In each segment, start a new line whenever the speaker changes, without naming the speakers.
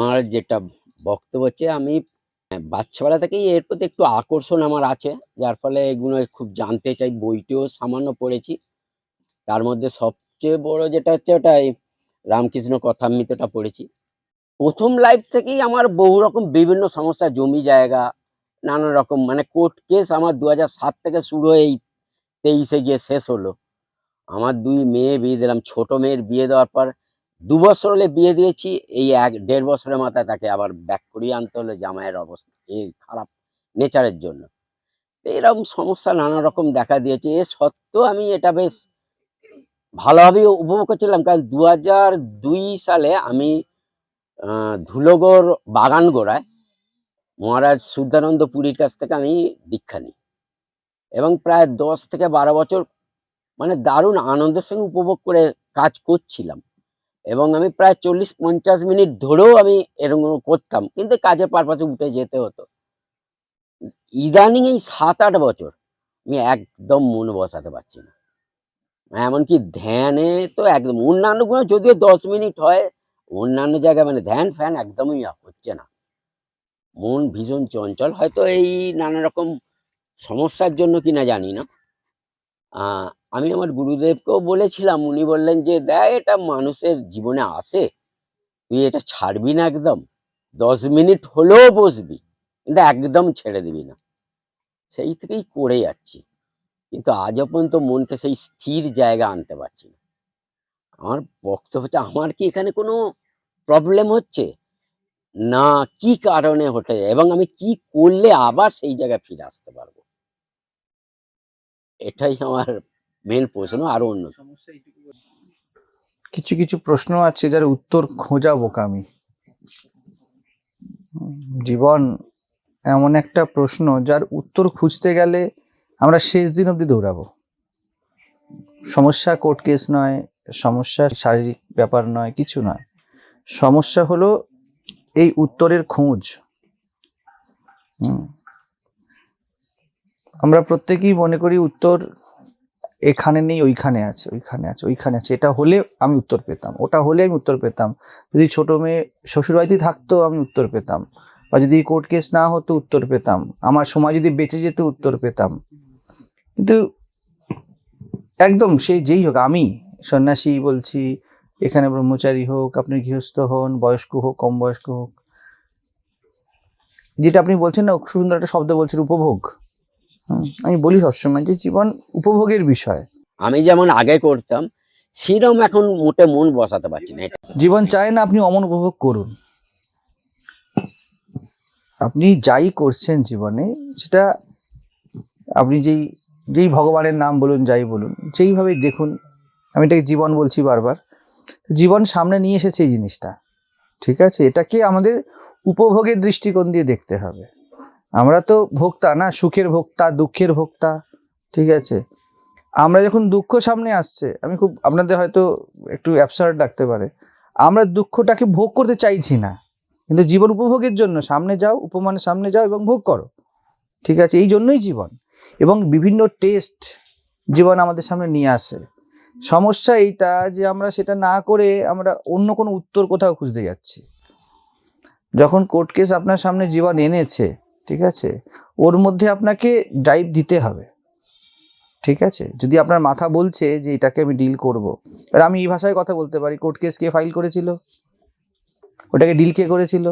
আমার যেটা বক্তব্য হচ্ছে আমি আহ, বাচ্চাবেলা থেকেই এর প্রতি একটু আকর্ষণ আমার আছে। যার ফলে এগুলো খুব জানতে চাই বইটিও সামান্য পড়েছি। তার মধ্যে সবচেয়ে বড় যেটা হচ্ছে ওটাই রামকৃষ্ণ কথামৃতটা পড়েছি। প্রথম লাইফ থেকেই আমার বহু রকম বিভিন্ন সমস্যা জমি জায়গা নানা রকম মানে কোর্ট কেস আমার দু সাত থেকে শুরু হয়ে এই তেইশে গিয়ে শেষ হলো। আমার দুই মেয়ে বিয়ে দিলাম ছোট মেয়ের বিয়ে দেওয়ার পর দু বছর হলে বিয়ে দিয়েছি এই এক দেড় বছরের মাথায় তাকে আবার ব্যাক করিয়ে আনতে হলো জামাইয়ের অবস্থা এই খারাপ নেচারের জন্য। এরকম সমস্যা নানা রকম দেখা দিয়েছে। এ সত্ত্বেও আমি এটা বেশ ভালোভাবে উপভোগ করছিলাম কারণ দু দুই সালে আমি আহ, বাগান গোড়ায় মহারাজ শুদ্ধানন্দ পুরীর কাছ থেকে আমি দীক্ষা নিই। এবং প্রায় দশ থেকে বারো বছর মানে দারুণ আনন্দের সঙ্গে উপভোগ করে কাজ করছিলাম। এবং আমি প্রায় চল্লিশ পঞ্চাশ মিনিট ধরেও আমি এরকম করতাম। কিন্তু কাজের পারপাসে উঠে যেতে হতো। ইদানিং এই সাত আট বছর আমি একদম মন বসাতে পারছি না। এমনকি ধ্যানে তো একদম অন্যান্যগুলো যদিও দশ মিনিট হয়, অন্যান্য জায়গায় মানে ধ্যান ফ্যান একদমই হচ্ছে না। মন ভীষণ চঞ্চল। হয়তো এই নানা রকম সমস্যার জন্য কিনা জানি না। আমি আমার গুরুদেবকেও বলেছিলাম, উনি বললেন যে, দেখ, এটা মানুষের জীবনে আসে। তুই এটা ছাড়বি না একদম। দশ মিনিট হলেও বসবি। কিন্তু একদম ছেড়ে দিবি না। সেই থেকেই করে যাচ্ছি। কিন্তু আজও পর্যন্ত মনকে সেই স্থির জায়গা আনতে পারছি না। আমার বক্তব্য হচ্ছে, আমার কি এখানে কোনো প্রবলেম হচ্ছে? না, কি কারণে হতে, এবং আমি কি করলে আবার সেই জায়গায় ফিরে আসতে পারব? এটাই আমার মেন প্রশ্ন আরও অন্য
কিছু কিছু প্রশ্ন আছে যার উত্তর খোঁজা বোকামি জীবন এমন একটা প্রশ্ন যার উত্তর খুঁজতে গেলে আমরা শেষ দিন অবধি দৌড়াবো। সমস্যা কোর্ট কেস নয় সমস্যা শারীরিক ব্যাপার নয় কিছু নয়। সমস্যা হলো এই উত্তরের খোঁজ। হুম। আমরা প্রত্যেকেই মনে করি উত্তর এখানে নেই, ওইখানে আছে ওইখানে আছে ওইখানে আছে। এটা হলে আমি উত্তর পেতাম। ওটা হলে আমি উত্তর পেতাম। যদি ছোট মেয়ে শ্বশুরবাড়িতে থাকতো, আমি উত্তর পেতাম। বা যদি কোর্ট কেস না হতো, উত্তর পেতাম। আমার সময় যদি বেঁচে যেত, উত্তর পেতাম। কিন্তু একদম সেই যেই হোক, আমি সন্ন্যাসী বলছি, এখানে ব্রহ্মচারী হোক, আপনি গৃহস্থ হন, বয়স্ক হোক, কম বয়স্ক হোক, যেটা আপনি বলছেন না সুন্দর একটা শব্দ বলছেন, উপভোগ। আমি বলি সবসময় যে জীবন উপভোগের বিষয়।
আমি যেমন আগে করতাম সেরকম এখন মোটে মন বসাতে পারছি না।
জীবন চায় না আপনি অমন উপভোগ করুন। আপনি যাই করছেন জীবনে সেটা আপনি যেই যেই ভগবানের নাম বলুন যাই বলুন যেইভাবে দেখুন আমি এটাকে জীবন বলছি বারবার জীবন সামনে নিয়ে এসেছে এই জিনিসটা ঠিক আছে? এটাকে আমাদের উপভোগের দৃষ্টিকোণ দিয়ে দেখতে হবে। আমরা তো ভোক্তা না, সুখের ভোক্তা, দুঃখের ভোক্তা, ঠিক আছে? আমরা যখন দুঃখ সামনে আসছে, আমি খুব, আপনাদের হয়তো একটু অ্যাবসার্ড লাগতে পারে, আমরা দুঃখটাকে ভোগ করতে চাইছি না, কিন্তু জীবন উপভোগের জন্য সামনে যাও উপমানের সামনে যাও এবং ভোগ করো, ঠিক আছে? এই জন্যই জীবন, এবং বিভিন্ন টেস্ট জীবন আমাদের সামনে নিয়ে আসে। সমস্যা এইটা যে আমরা সেটা না করে আমরা অন্য কোনো উত্তর কোথাও খুঁজতে যাচ্ছি। যখন কোর্ট কেস আপনার সামনে জীবন এনেছে ঠিক আছে? ওর মধ্যে আপনাকে ড্রাইভ দিতে হবে। ঠিক আছে? যদি আপনার মাথা বলছে যে এটাকে আমি ডিল করব। আর আমি এই ভাষায় কথা বলতে পারি। কোর্ট কেস কে ফাইল করেছিল? ওটাকে ডিল কে করেছিল?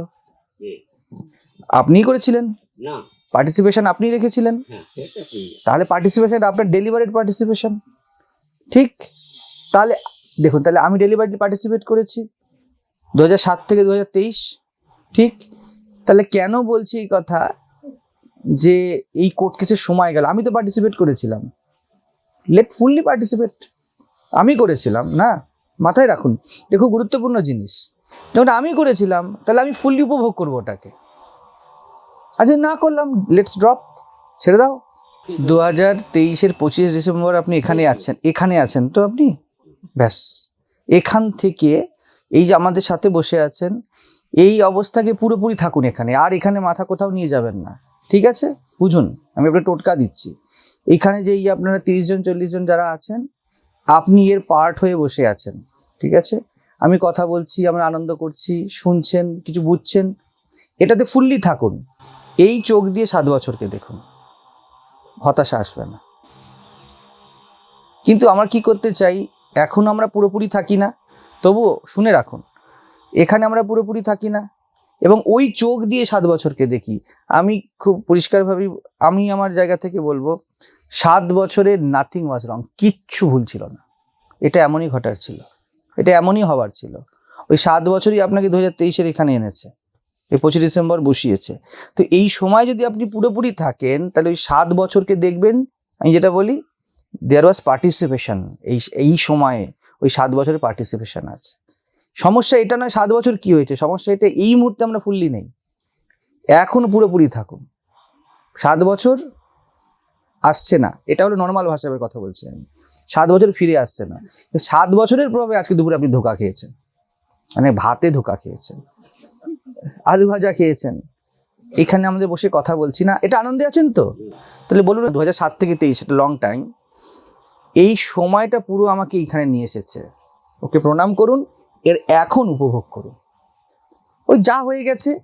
আপনিই করেছিলেন?
না।
পার্টিসিপেশন আপনি রেখেছিলেন?
হ্যাঁ সেটা ঠিক
তাহলে পার্টিসিপেশন আপনার ডেলিভারেড পার্টিসিপেশন ঠিক? তাহলে দেখুন তাহলে আমি ডেলিভারি পার্টিসিপেট করেছি। দু সাত থেকে দু তেইশ। ঠিক? তাহলে কেন বলছি এই কথা? যে এই কোর্ট কেসের সময় গেল, আমি তো পার্টিসিপেট করেছিলাম। লেট ফুললি পার্টিসিপেট আমি করেছিলাম, না? মাথায় রাখুন। দেখো, গুরুত্বপূর্ণ জিনিস। যখন আমি করেছিলাম, তাহলে আমি ফুললি উপভোগ করব ওটাকে। আচ্ছা না করলাম লেটস ড্রপ ছেড়ে দাও। দু হাজার তেইশের পঁচিশ ডিসেম্বর আপনি এখানে আছেন। এখানে আছেন তো আপনি? ব্যাস। এখান থেকে এই যে আমাদের সাথে বসে আছেন, এই অবস্থাকে পুরোপুরি থাকুন এখানে। আর এখানে মাথা কোথাও নিয়ে যাবেন না। ঠিক আছে? বুঝুন, আমি আপনাকে টোটকা দিচ্ছি। এখানে যে আপনারা তিরিশ জন, চল্লিশ জন যারা আছেন, আপনি এর পার্ট হয়ে বসে আছেন, ঠিক আছে? আমি কথা বলছি, আমরা আনন্দ করছি, শুনছেন, কিছু বুঝছেন। এটাতে ফুললি থাকুন। এই চোখ দিয়ে সাত বছরকে দেখুন। হতাশা আসবে না। কিন্তু আমরা কি করতে চাই? এখন আমরা পুরোপুরি থাকি না। তবুও শুনে রাখুন, এখানে আমরা পুরোপুরি থাকি না। এবং ওই চোখ দিয়ে সাত বছরকে দেখি। আমি খুব পরিষ্কারভাবে, আমি আমার জায়গা থেকে বলব, সাত বছরের নাথিং ওয়াজ রং কিচ্ছু ভুল ছিল না। এটা এমনই ঘটার ছিল। এটা এমনই হবার ছিল। ওই সাত বছরই আপনাকে দু হাজার তেইশের এখানে এনেছে। এই পঁচিশ ডিসেম্বর বসিয়েছে। তো এই সময় যদি আপনি পুরোপুরি থাকেন, তাহলে ওই সাত বছরকে দেখবেন, আমি যেটা বলি দেয়ার ওয়াজ পার্টিসিপেশন এই এই সময়ে ওই সাত বছরের পার্টিসিপেশন আছে। সমস্যা এটা নয় সাত বছর কি হয়েছে, সমস্যা এটা এই মুহূর্তে আমরা ফুললি নেই। এখন পুরোপুরি থাকুন। সাত বছর আসছে না, এটা হলো নর্মাল ভাষায় কথা বলছি আমি। সাত বছর ফিরে আসছে না। সাত বছরের প্রভাবে আজকে দুপুরে আপনি ধোকা খেয়েছেন। মানে ভাতে ধোকা খেয়েছেন। আলু ভাজা খেয়েছেন। এখানে আমাদের বসে কথা বলছি না। এটা আনন্দে আছেন তো? তাহলে বলুন দু হাজার সাত থেকে তেইশ, এটা লং টাইম এই সময়টা পুরো আমাকে এইখানে নিয়ে এসেছে। ওকে প্রণাম করুন। এর এখন উপভোগ করুন। ওই যা হয়ে গেছে,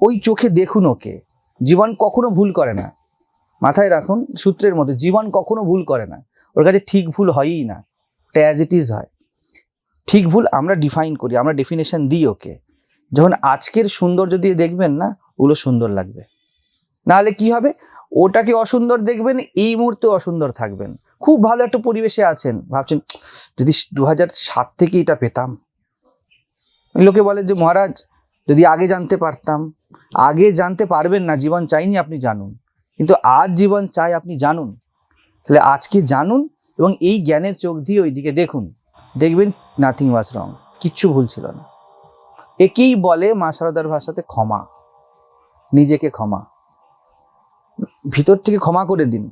ওই চোখে দেখুন ওকে। জীবন কখনো ভুল করে না। মাথায় রাখুন, সূত্রের মধ্যে, জীবন কখনো ভুল করে না। ওর কাছে ঠিক ভুল হয়ই না। অ্যাজ ইট ইজ হয়। ঠিক ভুল আমরা ডিফাইন করি, আমরা ডেফিনেশন দিই ওকে। যখন আজকের সৌন্দর্য দিয়ে দেখবেন না, ওগুলো সুন্দর লাগবে। নাহলে কি হবে? ওটাকে অসুন্দর দেখবেন, এই মুহূর্তে অসুন্দর থাকবেন। খুব ভালো একটা পরিবেশে আছেন। ভাবছেন, যদি দু সাত থেকে এটা পেতাম লোকে বলে যে, মহারাজ, যদি আগে জানতে পারতাম। আগে জানতে পারবেন না, জীবন চাইনি আপনি জানুন। কিন্তু আজ জীবন চাই আপনি জানুন। তাহলে আজকে জানুন এবং এই জ্ঞানের চোখ দিয়ে ওইদিকে দেখুন। দেখবেন নাথিং ওয়াজ রং কিচ্ছু ভুল ছিল না। একেই বলে মা সারদার ভাষাতে ক্ষমা। নিজেকে ক্ষমা। ভিতর থেকে ক্ষমা করে দিন।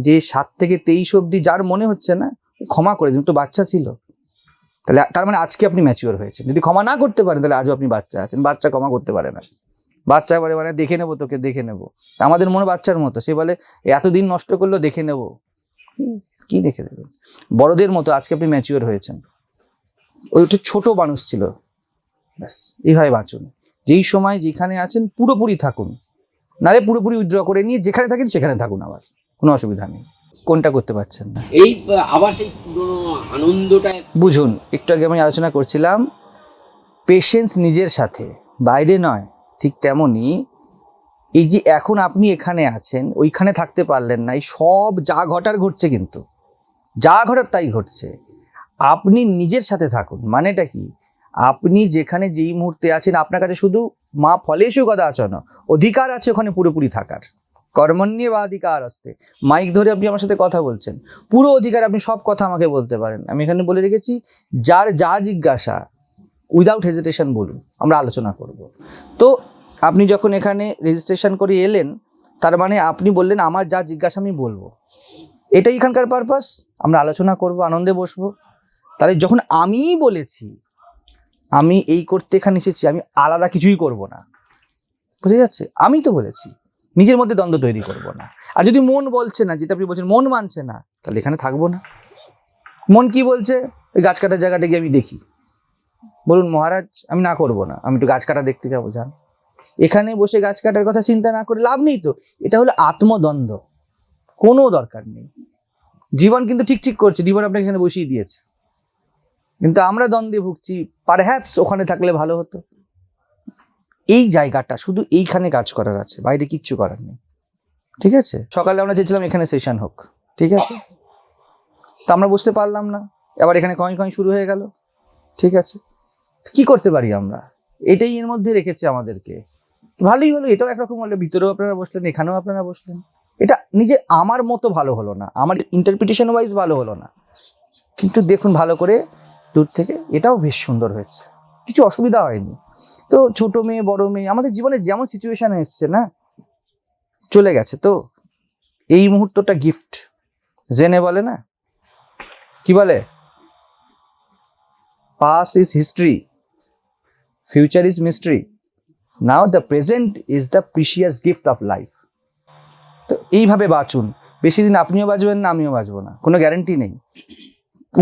যে সাত থেকে তেইশ অবধি যার মনে হচ্ছে না, ক্ষমা করে দিন। তো বাচ্চা ছিল। তাহলে তার মানে আজকে আপনি ম্যাচিওর হয়েছেন। যদি ক্ষমা না করতে পারেন, তাহলে আজও আপনি বাচ্চা আছেন। বাচ্চা ক্ষমা করতে পারে না। বাচ্চা বলে মানে দেখে নেব তোকে, দেখে নেব। আমাদের মনে বাচ্চার মতো, সে বলে এতদিন নষ্ট করল, দেখে নেব। কি দেখে দেবেন বড়দের মতো আজকে আপনি ম্যাচিওর হয়েছেন। ওই ওটা ছোট মানুষ ছিল। ব্যাস এইভাবে বাঁচুন। যেই সময় যেখানে আছেন, পুরোপুরি থাকুন। নালে পুরোপুরি উইথড্র করে নিয়ে যেখানে থাকেন, সেখানে থাকুন আবার। কোনো অসুবিধা নেই। কোনটা করতে পারছেন না।
এই, আবার সেই পুরোনো আনন্দটা
বুঝুন, একটু আগে আমি আলোচনা করছিলাম পেশেন্স নিজের সাথে, বাইরে নয়, ঠিক তেমনই এই যে এখন আপনি এখানে আছেন, ওইখানে থাকতে পারলেন না, এই সব যা ঘটার ঘটছে কিন্তু, যা ঘটার তাই ঘটছে। আপনি নিজের সাথে থাকুন, মানেটা কি? আপনি যেখানে যেই মুহূর্তে আছেন, আপনার কাছে শুধু মা ফলেশু কথা আচরণ অধিকার আছে ওখানে পুরোপুরি থাকার। কর্মণ্যে বা অধিকার আসতে মাইক ধরে আপনি আমার সাথে কথা বলছেন। পুরো অধিকার আপনি সব কথা আমাকে বলতে পারেন। আমি এখানে বলে রেখেছি, যার যা জিজ্ঞাসা উইদাউট হেজিটেশন বলুন, আমরা আলোচনা করব। তো আপনি যখন এখানে রেজিস্ট্রেশন করে এলেন, তার মানে আপনি বললেন, আমার যা জিজ্ঞাসা আমি বলব। এটাই এখানকার পারপাস আমরা আলোচনা করব, আনন্দে বসবো। তাহলে যখন আমিই বলেছি, আমি এই করতে এখানে এসেছি, আমি আলাদা কিছুই করব না। বুঝে যাচ্ছে? আমি তো বলেছি। নিজের মধ্যে দ্বন্দ্ব তৈরি করব না। আর যদি মন বলছে না, যেটা আপনি বলছেন, মন মানছে না, তাহলে এখানে থাকব না। মন কি বলছে? ওই গাছ কাটার জায়গাটা গিয়ে আমি দেখি। বলুন, মহারাজ, আমি না করব না। আমি একটু গাছ কাটা দেখতে যাব, যান। এখানে বসে গাছ কাটার কথা চিন্তা না করে লাভ নেই তো? এটা হলো আত্মদ্বন্দ্ব। কোনো দরকার নেই। জীবন কিন্তু ঠিক ঠিক করছে, জীবন আপনাকে এখানে বসিয়ে দিয়েছে। কিন্তু আমরা দ্বন্দ্বে ভুগছি পারহ্যাপস ওখানে থাকলে ভালো হতো। এই জায়গাটা শুধু এইখানে কাজ করার আছে, বাইরে কিচ্ছু করার নেই। ঠিক আছে? সকালে আমরা চেয়েছিলাম এখানে সেশন হোক। ঠিক আছে? তো আমরা বুঝতে পারলাম না। আবার এখানে কয়েন কয়েন শুরু হয়ে গেল। ঠিক আছে? কি করতে পারি আমরা? এটাই এর মধ্যে রেখেছে আমাদেরকে। ভালোই হলো, এটাও একরকম হলো। ভিতরেও আপনারা বসলেন, এখানেও আপনারা বসলেন। এটা নিজে আমার মতো ভালো হলো না। আমার ইন্টারপ্রিটেশন ওয়াইজ ভালো হলো না। কিন্তু দেখুন, ভালো করে দূর থেকে এটাও বেশ সুন্দর হয়েছে। কিছু অসুবিধা হয়নি। তো ছোট মেয়ে, বড় মেয়ে, আমাদের জীবনে যেমন সিচুয়েশন এসছে, না? চলে গেছে। তো এই মুহূর্তটা গিফট জেনে বলে, না? কি বলে? Past is history future is mystery now the present is the precious gift of life তো এইভাবে বাঁচুন। বেশি দিন আপনিও বাঁচবেন না, আমিও বাঁচবো না। কোনো গ্যারেন্টি নেই।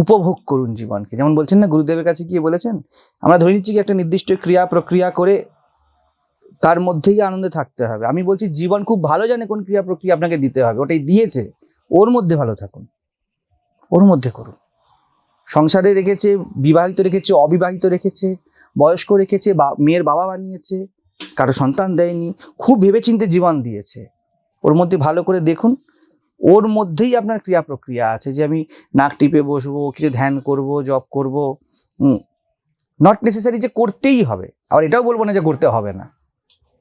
উপভোগ করুন জীবনকে। যেমন বলছেন না, গুরুদেবের কাছে গিয়ে বলেছেন, আমরা ধরে নিচ্ছি কি একটা নির্দিষ্ট ক্রিয়া প্রক্রিয়া করে তার মধ্যেই আনন্দে থাকতে হবে। আমি বলছি, জীবন খুব ভালো জানে কোন ক্রিয়া প্রক্রিয়া আপনাকে দিতে হবে। ওটাই দিয়েছে, ওর মধ্যে ভালো থাকুন। ওর মধ্যে করুন। সংসারে রেখেছে, বিবাহিত রেখেছে, অবিবাহিত রেখেছে, বয়স্ক রেখেছে মেয়ের বাবা বানিয়েছে, কারও সন্তান দেয়নি, খুব ভেবেচিন্তে জীবন দিয়েছে। ওর মধ্যে ভালো করে দেখুন ওর মধ্যেই আপনার ক্রিয়া প্রক্রিয়া আছে যে আমি নাক টিপে বসবো, কিছু ধ্যান করব জব করব নট নেসেসারি যে করতেই হবে। আবার এটাও বলব না যে করতে হবে না।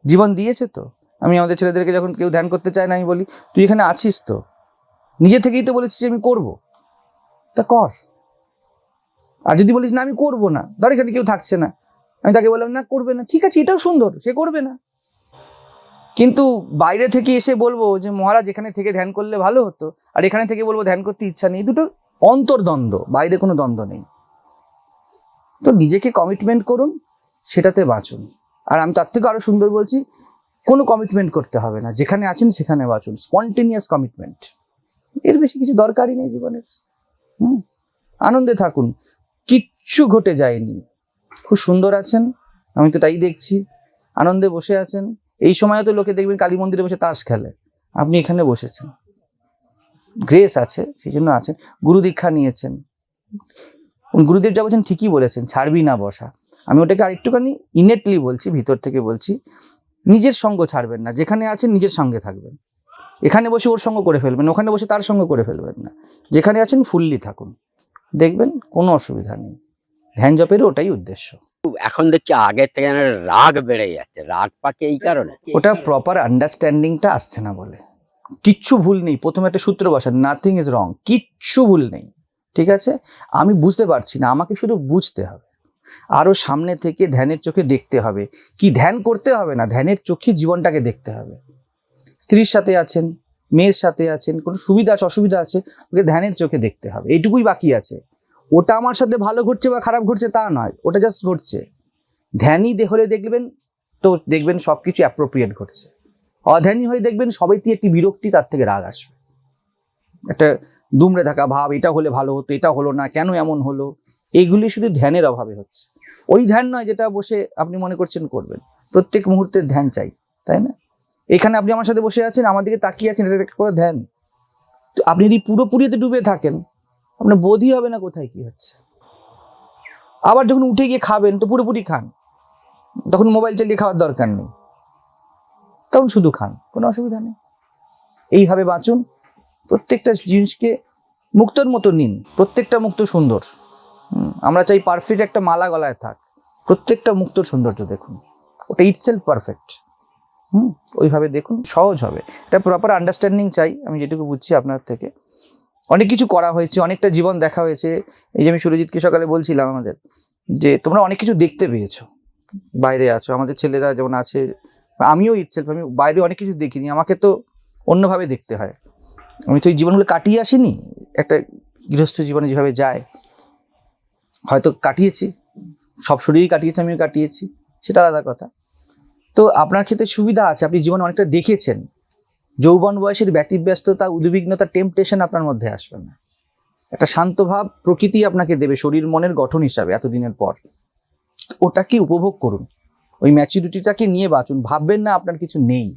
জীবন দিয়েছে তো। আমি আমাদের ছেলেদেরকে যখন কেউ ধ্যান করতে চায় না, আমি বলি, তুই এখানে আছিস তো? নিজে থেকেই তো বলেছিস যে আমি করব। তা কর। আর যদি বলিস না, আমি করব না। ধর এখানে কেউ থাকছে না। আমি তাকে বললাম, না, করবে না। ঠিক আছে, এটাও সুন্দর, সে করবে না। কিন্তু বাইরে থেকে এসে বলব যে, মহারাজ, এখানে থেকে ধ্যান করলে ভালো হতো। আর এখানে থেকে বলব, ধ্যান করতে ইচ্ছা নেই। দুটো অন্তর্দ্বন্দ্ব, বাইরে কোনো দ্বন্দ্ব নেই। তো নিজেকে কমিটমেন্ট করুন, সেটাতে বাঁচুন। আর আমি তার থেকে আরও সুন্দর বলছি, কোনো কমিটমেন্ট করতে হবে না। যেখানে আছেন, সেখানে বাঁচুন। স্পন্টেনিয়াস কমিটমেন্ট এর বেশি কিছু দরকারই নেই জীবনের। হুম? আনন্দে থাকুন। কিচ্ছু ঘটে যায়নি। খুব সুন্দর আছেন, আমি তো তাই দেখছি। আনন্দে বসে আছেন। এই সময় তো লোকে দেখবেন কালী মন্দিরে বসে তাস খেলে। আপনি এখানে বসেছেন। গ্রেস আছে, সেই জন্য আছেন। গুরু দীক্ষা নিয়েছেন। গুরুদেব যা বলছেন ঠিকই বলেছেন, ছাড়বি না বসা। আমি ওটাকে আরেকটুখানি ইনেটলি বলছি, ভিতর থেকে বলছি, নিজের সঙ্গ ছাড়বেন না। যেখানে আছেন নিজের সঙ্গে থাকবেন। এখানে বসে ওর সঙ্গ করে ফেলবেন, ওখানে বসে তার সঙ্গ করে ফেলবেন না। যেখানে আছেন ফুললি থাকুন। দেখবেন কোনো অসুবিধা নেই। ধ্যান জপেরও ওটাই উদ্দেশ্য।
এখন দেখছি আগের থেকে রাগ বেড়ে যাচ্ছে। রাগ পাকে এই কারণে।
ওটা প্রপার আন্ডারস্ট্যান্ডিংটা আসছে না বলে। কিচ্ছু ভুল নেই। প্রথমে একটা সূত্র বসান নাথিং ইজ রং কিচ্ছু ভুল নেই। ঠিক আছে? আমি বুঝতে পারছি না, আমাকে শুধু বুঝতে হবে। আরও সামনে থেকে ধ্যানের চোখে দেখতে হবে। কি ধ্যান করতে হবে না? ধ্যানের চোখে জীবনটাকে দেখতে হবে। স্ত্রীর সাথে আছেন, মেয়ের সাথে আছেন, কোনো সুবিধা আছে, অসুবিধা আছে, ওকে ধ্যানের চোখে দেখতে হবে। এইটুকুই বাকি আছে। ওটা আমার সাথে ভালো ঘটছে বা খারাপ ঘটছে তা নয়, ওটা জাস্ট ঘটছে। ধ্যানই হলে দেখবেন তো দেখবেন সব কিছু অ্যাপ্রোপ্রিয়েট ঘটছে। অধ্যানী হয়ে দেখবেন সবাইতে একটি বিরক্তি তার থেকে রাগ আসবে। একটা দুমড়ে থাকা ভাব, এটা হলে ভালো হতো, এটা হলো না, কেন এমন হলো? এইগুলি শুধু ধ্যানের অভাবে হচ্ছে। ওই ধ্যান নয় যেটা বসে আপনি মনে করছেন করবেন। প্রত্যেক মুহূর্তের ধ্যান চাই, তাই না? এখানে আপনি আমার সাথে বসে আছেন, আমার দিকে তাকিয়ে আছেন, এটা একটা করে ধ্যান। তো আপনি যদি পুরোপুরিতে ডুবে থাকেন আপনার বোধই হবে না কোথায়, কি হচ্ছে? আবার যখন উঠে গিয়ে খাবেন, তো পুরোপুরি খান। তখন মোবাইল চালিয়ে খাওয়ার দরকার নেই। তখন শুধু খান, কোনো অসুবিধা নেই। এইভাবে বাঁচুন। প্রত্যেকটা জিনিসকে মুক্তর মতো নিন। প্রত্যেকটা মুক্ত সুন্দর। আমরা চাই পারফেক্ট একটা মালা গলায় থাক। প্রত্যেকটা মুক্তর সৌন্দর্য দেখুন। ওটা ইটসেলফ পারফেক্ট হুম, ওইভাবে দেখুন, সহজ হবে। এটা প্রপার আন্ডারস্ট্যান্ডিং চাই, আমি যেটুকু বুঝছি আপনার থেকে। অনেক কিছু করা হয়েছে, অনেকটা জীবন দেখা হয়েছে। এই যে আমি সুরজিৎকে সকালে বলছিলাম আমাদের যে, তোমরা অনেক কিছু দেখতে পেয়েছ। বাইরে আছো, আমাদের ছেলেরা যেমন আছে, আমিও ইটসেলফ আমি বাইরে অনেক কিছু দেখিনি, আমাকে তো অন্যভাবে দেখতে হয়। আমি তো এই জীবনগুলো কাটিয়ে আসিনি, একটা গৃহস্থ জীবনে যেভাবে যায়, হয়তো কাটিয়েছি, সব শরীরই কাটিয়েছি, আমিও কাটিয়েছি, সেটা আলাদা কথা। তো আপনার ক্ষেত্রে সুবিধা আছে, আপনি জীবনে অনেকটা দেখেছেন যৌবন বয়সের ব্যতিব্যস্ততা, উদ্বিগ্নতা টেম্পটেশন আপনার মধ্যে আসবে না। একটা শান্ত ভাব প্রকৃতি আপনাকে দেবে শরীর মনের গঠন হিসাবে এতদিনের পর। ওটাকে উপভোগ করুন। ওই ম্যাচুরিটিটাকে নিয়ে বাঁচুন। ভাববেন না আপনার কিছু নেই।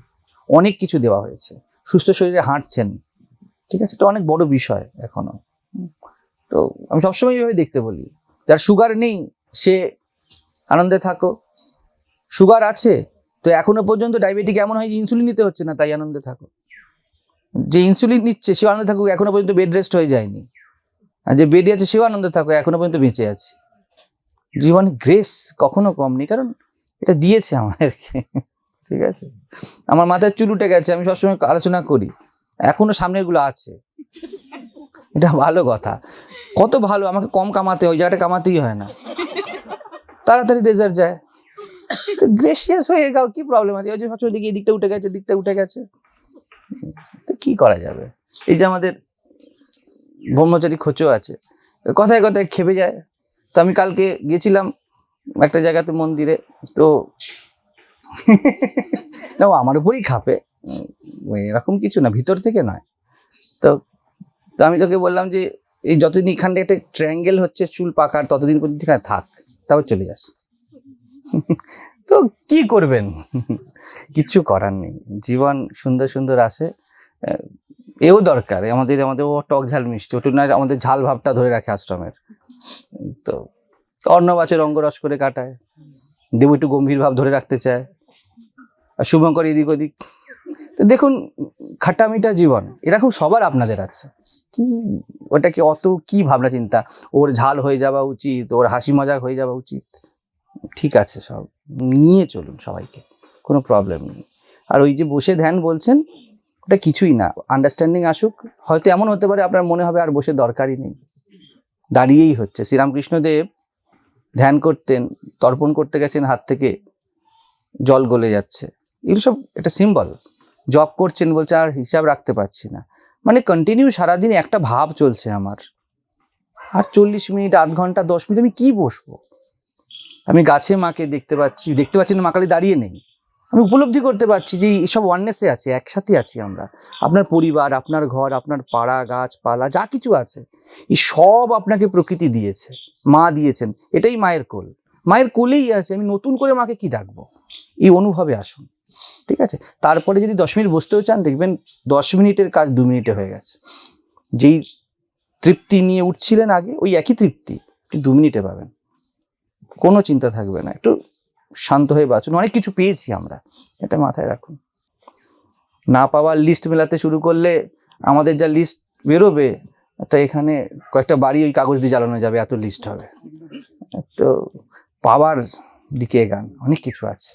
অনেক কিছু দেওয়া হয়েছে। সুস্থ শরীরে হাঁটছেন। ঠিক আছে? এটা অনেক বড় বিষয় এখনও। তো আমি সবসময় এইভাবে দেখতে বলি। যার সুগার নেই, সে আনন্দে থাকো সুগার আছে তো এখনও পর্যন্ত ডায়াবেটিক এমন হয় যে ইনসুলিন নিতে হচ্ছে না, তাই আনন্দে থাকো। যে ইনসুলিন নিচ্ছে, সেও আনন্দে থাকুক, এখনও পর্যন্ত বেড রেস্ট হয়ে যায়নি। আর যে বেডে আছে, সেও আনন্দে থাকো এখনও পর্যন্ত বেঁচে আছে। জীবনে গ্রেস কখনো কম নেই, কারণ এটা দিয়েছে আমাদেরকে, ঠিক আছে? আমার মাথার চুল উঠে গেছে, আমি সবসময় আলোচনা করি। এখনও সামনেরগুলো আছে। এটা ভালো কথা। কত ভালো, আমাকে কম কামাতে হয় জায়গাটা কামাতেই হয় না। তাড়াতাড়ি রেজাল্ট যায়। তো গ্রেসিয়াস হয়ে গাও কি প্রবলেম আছে? ওই যে সবসময় দেখি এই দিকটা উঠে গেছে দিকটা উঠে গেছে। তো কি করা যাবে? এই যে আমাদের ব্রহ্মচারী খোঁচও আছে, কথায় কথায় খেপে যায়। তো আমি কালকে গেছিলাম একটা জায়গাতে মন্দিরে, তো না আমার উপরই খাপে। এরকম কিছু না, ভিতর থেকে নয়। তো তো আমি তোকে বললাম যে, এই যতদিন এখানটা একটা ট্রায়াঙ্গেল হচ্ছে, চুল পাকার, ততদিন পর্যন্ত এখানে থাক, তারপর চলে যাস। তো কি করবেন? কিচ্ছু করার নেই। জীবন সুন্দর সুন্দর আসে। এও দরকার। আমাদের আমাদের ও টক ঝাল মিষ্টি। ওটু না, আমাদের ঝাল ভাবটা ধরে রাখে আশ্রমের। তো অর্ণব আছে রঙ্গরস করে কাটায়। দেব একটু গম্ভীর ভাব ধরে রাখতে চায়। আর শুভঙ্কর এদিক ওদিক। তো দেখুন, খাটামিটা জীবন। এরকম সবার আপনাদের আছে। কি? ওটা কি অত কি ভাবনা চিন্তা? ওর ঝাল হয়ে যাওয়া উচিত, ওর হাসি মজাক হয়ে যাওয়া উচিত। ঠিক আছে, সব নিয়ে চলুন সবাইকে, কোনো প্রবলেম নেই। আর ওই যে বসে ধ্যান বলছেন, ওটা কিছুই না আন্ডারস্ট্যান্ডিং আসুক, হয়তো এমন হতে পারে আপনার মনে হবে আর বসে দরকারই নেই। দাঁড়িয়েই হচ্ছে, শ্রীরামকৃষ্ণদেব ধ্যান করতেন, তর্পণ করতে গেছেন হাত থেকে, জল গলে যাচ্ছে। এগুলো সব একটা সিম্বল জব করছেন বলছে, আর হিসাব রাখতে পারছি না। মানে কন্টিনিউ সারাদিন একটা ভাব চলছে আমার। আর চল্লিশ মিনিট, আধ ঘণ্টা, দশ মিনিট আমি কি বসবো? আমি গাছে মাকে দেখতে পাচ্ছি দেখতে পাচ্ছি না, মা কালী দাঁড়িয়ে নেই। আমি উপলব্ধি করতে পারছি যে এসব ওয়াননেসে আছে, একসাথে আছি আমরা। আপনার পরিবার, আপনার ঘর, আপনার পাড়া, গাছপালা, যা কিছু আছে, এই সব আপনাকে প্রকৃতি দিয়েছে, মা দিয়েছেন। এটাই মায়ের কোল। মায়ের কোলেই আছে, আমি নতুন করে মাকে কি ডাকবো? এই অনুভবে আসুন, ঠিক আছে? তারপরে যদি দশ মিনিট বসতেও চান, দেখবেন দশ মিনিটের কাজ দু মিনিটে হয়ে গেছে। যেই তৃপ্তি নিয়ে উঠছিলেন আগে, ওই একই তৃপ্তি দু মিনিটে পাবেন। কোনো চিন্তা থাকবে না। একটু শান্ত হয়ে বাঁচুন। অনেক কিছু পেয়েছি আমরা। এটা মাথায় রাখুন। না পাওয়ার লিস্ট মেলাতে শুরু করলে আমাদের যা লিস্ট বেরোবে, তা এখানে কয়েকটা বাড়ি ওই কাগজ দিয়ে জ্বালানো যাবে, এত লিস্ট হবে। তো পাওয়ার দিকে গান অনেক কিছু আছে।